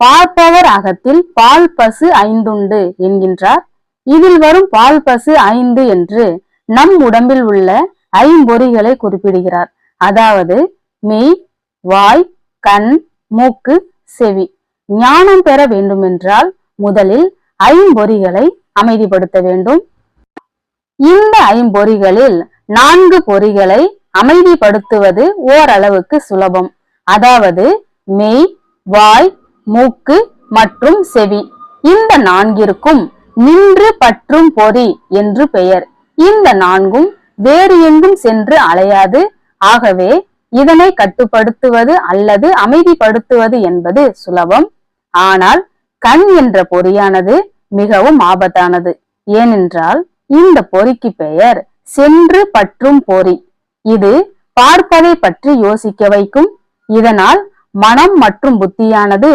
பார்ப்பவர் அகத்தில் பால் பசு ஐந்துண்டு என்கின்றார். இதில் வரும் பால் பசு ஐந்து என்று நம் உடம்பில் உள்ள ஐம்பொறிகளை குறிப்பிடுகிறார். அதாவது மெய் வாய் கண் மூக்கு செவி. ஞானம் பெற வேண்டுமென்றால் முதலில் ஐம்பொறிகளை அமைதிப்படுத்த வேண்டும். இந்த ஐம்பொறிகளில் நான்கு பொறிகளை அமைதிப்படுத்துவது ஓரளவுக்கு சுலபம். அதாவது மெய் வாய் மூக்கு மற்றும் செவி. இந்த நான்கிற்கும் நின்று பற்றும் பொறி என்று பெயர். இந்த நான்கும் வேறு எங்கும் சென்று அலையாது. ஆகவே இதனை கட்டுப்படுத்துவது அல்லது அமைதிப்படுத்துவது என்பது சுலபம். ஆனால் கண் என்ற பொறியானது மிகவும் ஆபத்தானது. ஏனென்றால் இந்த பொறிக்கு பெயர் சென்று பற்றும் பொறி. இது பார்ப்பதை பற்றி யோசிக்க வைக்கும். இதனால் மனம் மற்றும் புத்தியானது